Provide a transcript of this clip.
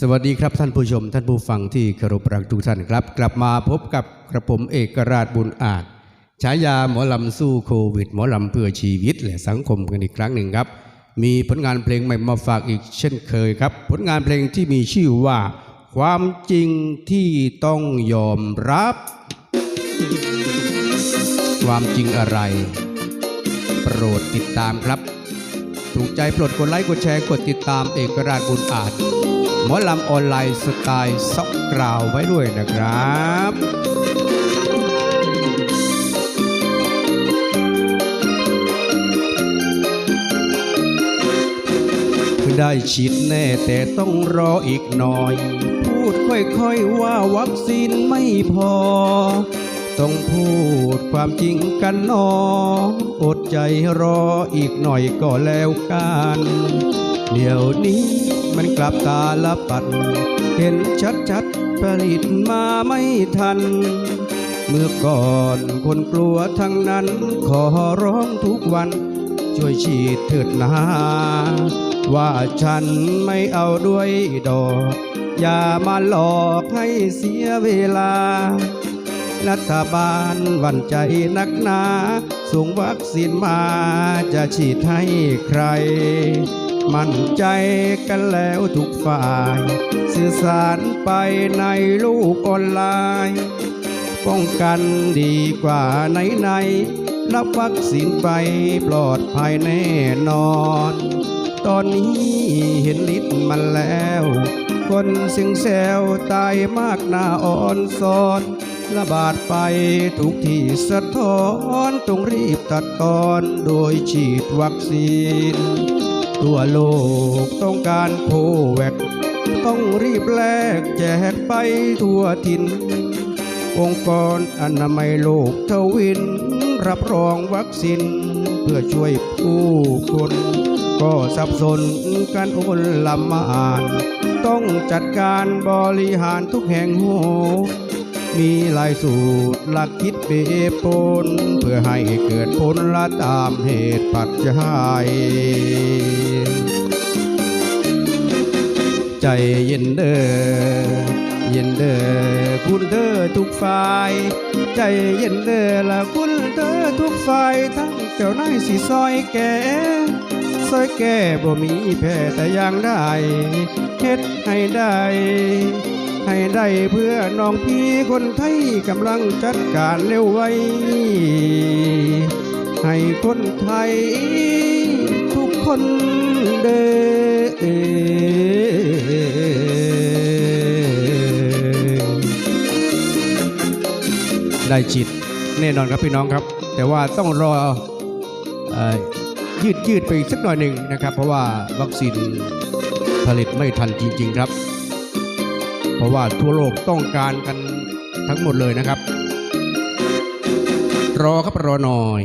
สวัสดีครับท่านผู้ชม ท่านผู้ฟังที่เคารพรักทุกท่านครับ กลับมาพบกับกระผมเอกราชบุญอาจฉายาหมอลำสู้โควิด หมอลำเพื่อชีวิตและสังคมกันอีกครั้งหนึ่งครับ มีผลงานเพลงใหม่มาฝากอีกเช่นเคยครับ ผลงานเพลงที่มีชื่อว่า ความจริงที่ต้องยอมรับ ความจริงอะไร โปรดติดตามครับ ถูกใจโปรดกดไลค์กดแชร์กดติดตามเอกราชบุญอาจ หมอลำออนไลน์สไตล์ซอกกราวไว้ด้วยนะครับได้ฉีดแน่แต่ต้องรออีกหน่อย พูดค่อยๆว่าวัคซีนไม่พอ ต้องพูดความจริงกันนออดใจรออีกหน่อยก็แล้วกัน เดี๋ยวนี้มันกลับตาละปัด เห็นชัดๆผลิตมาไม่ทัน เมื่อก่อนคนกลัวทั้งนั้น ขอร้องทุกวัน ช่วยฉีดเถิดนาว่าฉันไม่เอาด้วยดอก อย่ามาหลอกให้เสียเวลา รัฐบาลวันใจนักหนา ส่งวัคซีนมาจะฉีดให้ใคร มั่นใจกันแล้วทุกฝ่าย สื่อสารไปในลูกออนไลน์ ป้องกันดีกว่าไหนไหนๆรับวัคซีนไปปลอดภัยแน่นอน ตอนนี้เห็นฤทธิ์มันแล้ว คนสิงแซวตายมากหน้าอ่อนซอนระบาดไปทุกที่สะท้อนต้องรีบตัดตอนโดยฉีดวัคซีน ทั่วโลกต้องการโควิดต้องรีบแลกแจกไปทั่วถิ่นองค์กรอนามัยโลกทวิน รับรองวัคซีนเพื่อช่วยผู้คนก็สับสนกันโอนลำมานต้องจัดการบริหารทุกแห่งโหมีหลายสูตรหลักคิดเปปนเพื่อให้เกิดผลละตามเหตุปัจจัย ใจเย็นเด้อเย็นเด้อคุณเด้อทุกฝ่าย ใจเย็นเด้อละคุณเด้อทุกฝ่ายทั้งเจ้านายสิซอยแก่ซอยแก่บ่มีแพ้แต่ย่างใดเฮ็ดให้ได้ให้ได้เพื่อน้องพี่คนไทยกำลังจัดการเร็วไว ให้คนไทยทุกคนเด้อ ได้จิตแน่นอนครับพี่น้องครับ แต่ว่าต้องรอเอ่อยืดยืดไปอีกสักหน่อยหนึ่งนะครับ เพราะว่าวัคซีนผลิตไม่ทันจริง ๆครับ เพราะว่าทั่วโลกต้องการกันทั้งหมดเลยนะครับ รอครับรอหน่อย